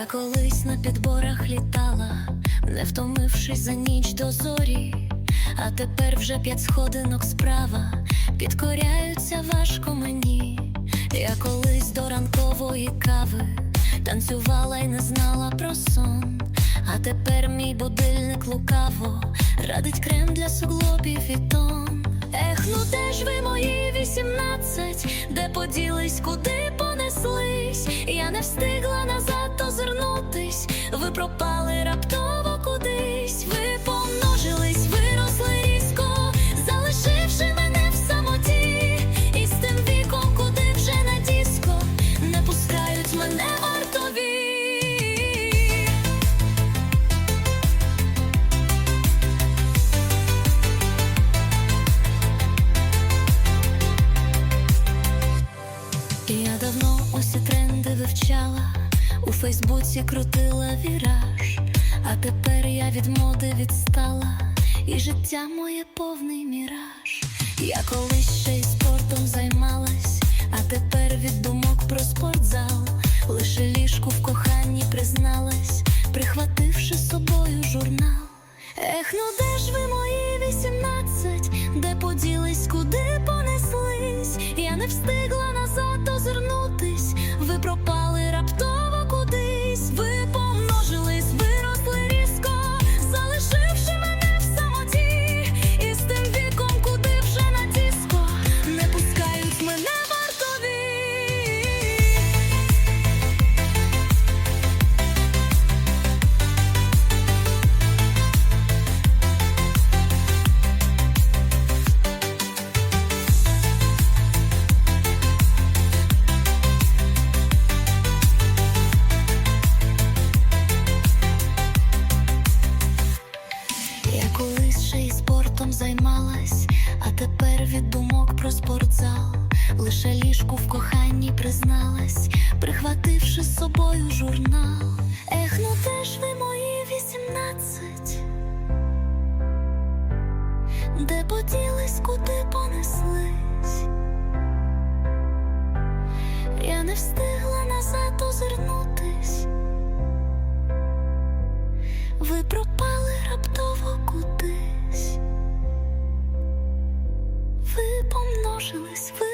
Я колись на підборах літала, не втомившись за ніч до зорі, а тепер вже п'ять сходинок справа підкоряються важко мені. Я колись до ранкової кави танцювала й не знала про сон. А тепер мій будильник лукаво радить крем для суглобів і тон. Ех, ну де ж ви мої вісімнадцять, де поділись, куди понеслись? Я не встигла назад ви пропали раптово кудись, ви помножились, виросли різко, залишивши мене в самоті, і з тим віком, куди вже на диско, не пускають мене вартові. Я давно усі тренди вивчала, у Фейсбуці крутила віраж, а тепер я від моди відстала, і життя моє повний міраж. Я колись ще й спортом займалась, тепер від думок про спортзал. Лише ліжку в коханні призналась, прихвативши з собою журнал. Ех, ну де ж ви мої вісімнадцять? Де поділись, куди понеслись? Я не встигла I Angeles. Flew.